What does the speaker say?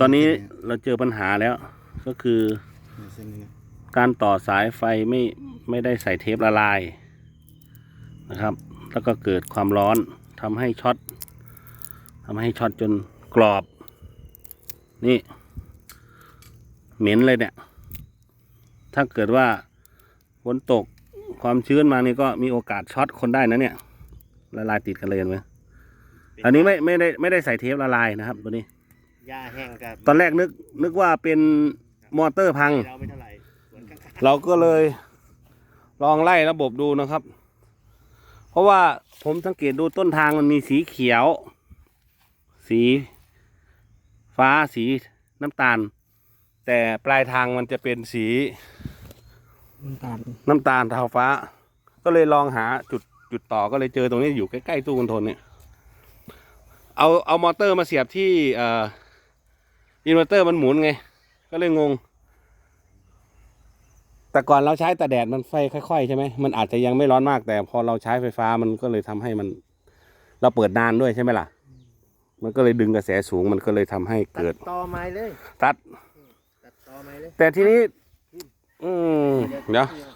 ตอนนี้เราเจอปัญหาแล้ว ก็คือการต่อสายไฟไม่ไม่ได้ใส่เทปละลายนะครับ แล้วก็เกิดความร้อนทำให้ช็อตทำให้ช็อตจนกรอบ นี่ เหม็นเลยเนี่ย ถ้าเกิดว่าฝนตกความชื้นมานี่ก็มีโอกาสช็อตคนได้นะเนี่ยละลายติดกันเลยเห็นไหมอันนี้ไม่ไม่ได้ไม่ได้ใส่เทปละลายนะครับตัวนี้ หญ้าแห้งกับตอนแรกนึกนึกว่าเป็นมอเตอร์พัง เราไม่เท่าไหร่สวนข้างๆเราก็เลยลองไล่ระบบดูนะครับ เพราะว่าผมสังเกตดูต้นทางมันมีสีเขียว สี ฟ้าสีน้ำตาล แต่ปลายทางมันจะเป็นสีน้ำตาลน้ำตาลเทาฟ้า ก็เลยลองหาจุดจุดต่อก็เลยเจอตรงนี้อยู่ใกล้ๆตู้คอนโทรลเนี่ย เอาเอามอเตอร์มาเสียบที่เอ่อ อินเวอร์เตอร์มันหมุนไง ก็เลยงง แต่ก่อนเราใช้แต่แดดมันไฟค่อยๆใช่ไหมมันอาจจะยังไม่ร้อนมาก แต่พอเราใช้ไฟฟ้ามันก็เลยทำให้มัน เราเปิดนานด้วยใช่ไหมล่ะ มันก็เลยดึงกระแสสูงมันก็เลยทำให้ตัเกิดดต่อไม้เลย ตัด ตัดต่อไม้เลย แต่ทีนี้ อืมเดี๋ยวเ